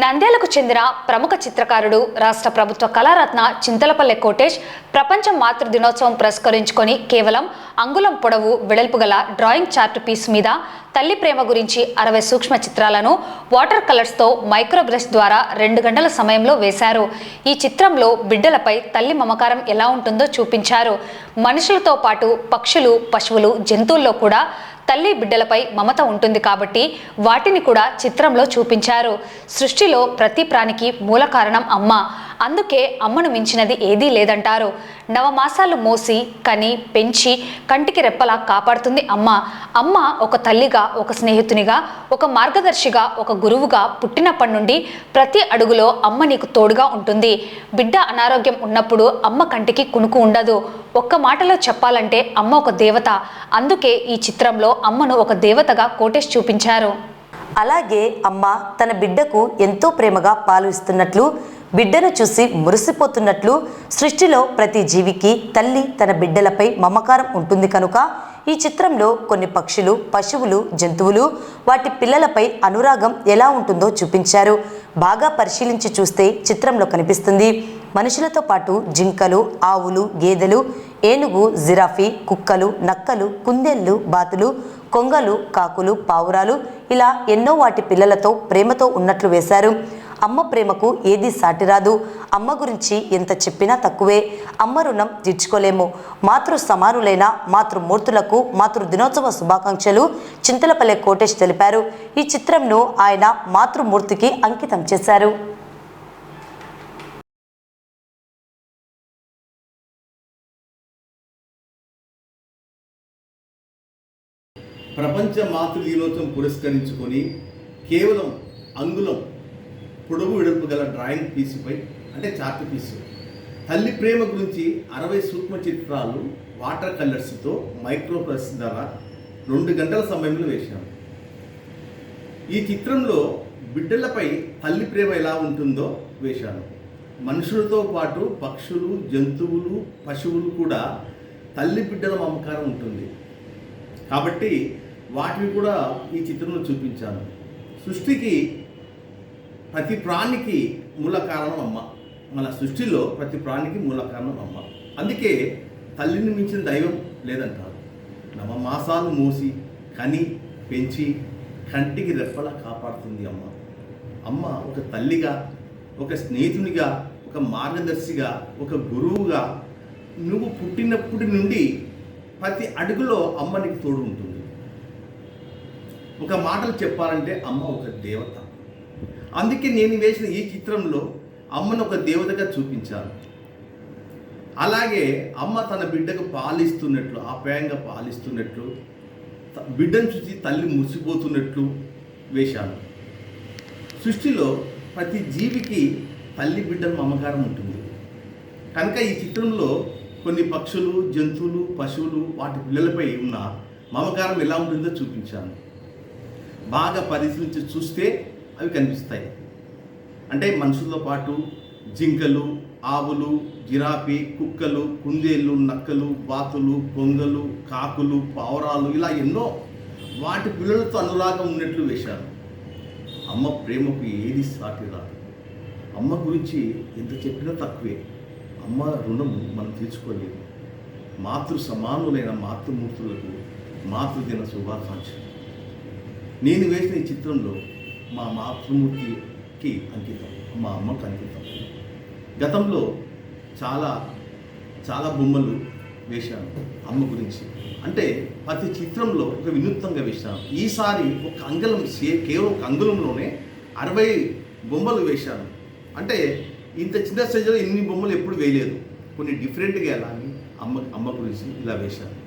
నంద్యాలకు చెందిన ప్రముఖ చిత్రకారుడు రాష్ట్ర ప్రభుత్వ కళారత్న చింతలపల్లె కోటేష్ ప్రపంచ మాతృ దినోత్సవం పురస్కరించుకొని కేవలం అంగుళం పొడవు వెడల్పు గల డ్రాయింగ్ చార్ట్ పీస్ మీద తల్లి ప్రేమ గురించి అరవై సూక్ష్మ చిత్రాలను వాటర్ కలర్స్తో మైక్రో బ్రష్ ద్వారా రెండు గంటల సమయంలో వేశారు. ఈ చిత్రంలో బిడ్డలపై తల్లి మమకారం ఎలా ఉంటుందో చూపించారు. మనుషులతో పాటు పక్షులు పశువులు జంతువుల్లో కూడా తల్లి బిడ్డలపై మమత ఉంటుంది కాబట్టి వాటిని కూడా చిత్రంలో చూపించారు. సృష్టిలో ప్రతి ప్రాణికి మూల కారణం అమ్మ. అందుకే అమ్మను మించినది ఏదీ లేదంటారు. నవమాసాలు మోసి కని పెంచి కంటికి రెప్పలా కాపాడుతుంది అమ్మ. అమ్మ ఒక తల్లిగా ఒక స్నేహితునిగా ఒక మార్గదర్శిగా ఒక గురువుగా పుట్టినప్పటి నుండి ప్రతి అడుగులో అమ్మ నీకు తోడుగా ఉంటుంది. బిడ్డ అనారోగ్యం ఉన్నప్పుడు అమ్మ కంటికి కునుకు ఉండదు. ఒక్క మాటలో చెప్పాలంటే అమ్మ ఒక దేవత. అందుకే ఈ చిత్రంలో అమ్మను ఒక దేవతగా కోటేష్ చూపించారు. అలాగే అమ్మ తన బిడ్డకు ఎంతో ప్రేమగా పాలు ఇస్తున్నట్లు బిడ్డను చూసి మురిసిపోతున్నట్లు సృష్టిలో ప్రతి జీవికి తల్లి తన బిడ్డలపై మమకారం ఉంటుంది కనుక ఈ చిత్రంలో కొన్ని పక్షులు పశువులు జంతువులు వాటి పిల్లలపై అనురాగం ఎలా ఉంటుందో చూపించారు. బాగా పరిశీలించి చూస్తే చిత్రంలో కనిపిస్తుంది. మనుషులతో పాటు జింకలు ఆవులు గేదెలు ఏనుగు జిరాఫీ కుక్కలు నక్కలు కుందేళ్ళు బాతులు కొంగలు కాకులు పావురాలు ఇలా ఎన్నో వాటి పిల్లలతో ప్రేమతో ఉన్నట్లు వేశారు. అమ్మ ప్రేమకు ఏది సాటిరాదు అమ్మ గురించి ఎంత చెప్పినా తక్కువే. అమ్మ రుణం తీర్చుకోలేము. మాతృ సమానులైన మాతృమూర్తులకు మాతృ దినోత్సవ శుభాకాంక్షలు చింతలపల్లె కోటేష్ తెలిపారు. ఈ చిత్రంను ఆయన మాతృమూర్తికి అంకితం చేశారు. ప్రపంచ మాతృ దినోత్సవం పురస్కరించుకొని కేవలం అంగుళం పొడవు విడుపు గల డ్రాయింగ్ పీసుపై అంటే చార్ట్ పీసు తల్లి ప్రేమ గురించి అరవై సూక్ష్మ చిత్రాలు వాటర్ కలర్స్తో మైక్రోప్రస్ ద్వారా రెండు గంటల సమయంలో వేశాను ఈ చిత్రంలో బిడ్డలపై తల్లి ప్రేమ ఎలా ఉంటుందో వేశాను మనుషులతో పాటు పక్షులు జంతువులు పశువులు కూడా తల్లి బిడ్డల మమకారం ఉంటుంది. కాబట్టి వాటిని కూడా ఈ చిత్రంలో చూపించాను. సృష్టికి ప్రతి ప్రాణికి మూల కారణం అమ్మ. మన సృష్టిలో ప్రతి ప్రాణికి మూల కారణం అమ్మ. అందుకే తల్లిని మించిన దైవం లేదంటారు. నవమాసాలు మూసి కని పెంచి కంటికి రెప్పలా కాపాడుతుంది అమ్మ. అమ్మ ఒక తల్లిగా ఒక స్నేహితునిగా ఒక మార్గదర్శిగా ఒక గురువుగా నువ్వు పుట్టినప్పటి నుండి ప్రతి అడుగులో అమ్మ నీకు తోడు ఉంటుంది. ఒక మాటలు చెప్పాలంటే అమ్మ ఒక దేవత. అందుకే నేను వేసిన ఈ చిత్రంలో అమ్మను ఒక దేవతగా చూపించాను. అలాగే అమ్మ తన బిడ్డకు పాలిస్తున్నట్లు ఆప్యాయంగా పాలిస్తున్నట్లు బిడ్డను చూసి తల్లి ముసిపోతున్నట్లు వేశాను సృష్టిలో ప్రతి జీవికి తల్లి బిడ్డల మమకారం ఉంటుంది. కనుక ఈ చిత్రంలో కొన్ని పక్షులు జంతువులు పశువులు వాటి పిల్లలపై ఉన్న మమకారం ఎలా ఉంటుందో చూపించాను. బాగా పరిశీలించి చూస్తే అవి కనిపిస్తాయి. అంటే మనుషులతో పాటు జింకలు ఆవులు జిరాఫీ కుక్కలు కుందేళ్ళు నక్కలు బాతులు కొంగలు కాకులు పావురాలు ఇలా ఎన్నో వాటి పిల్లలతో అనురాగం ఉన్నట్లు వేశారు. అమ్మ ప్రేమకు ఏది సాటి రాదు. అమ్మ గురించి ఎంత చెప్పినా తక్కువే. అమ్మ రుణం మనం తీర్చుకోలేము. మాతృ సమానులైన మాతృమూర్తులకు మాతృదిన శుభాకాంక్షలు. నేను వేసిన ఈ చిత్రంలో మా మాతృమూర్తికి అంకితం మా అమ్మకు అంకితం. గతంలో చాలా చాలా బొమ్మలు వేశాను అమ్మ గురించి. అంటే ప్రతి చిత్రంలో ఒక వినూత్నంగా వేశాను. ఈసారి ఒక అంగళం సే- కేవలం ఒక అంగుళంలోనే అరవై బొమ్మలు వేశాను. అంటే ఇంత చిన్న స్టేజ్లో ఇన్ని బొమ్మలు ఎప్పుడు వేయలేదు. కొన్ని డిఫరెంట్గా ఎలా అని అమ్మ అమ్మ గురించి ఇలా వేశాను.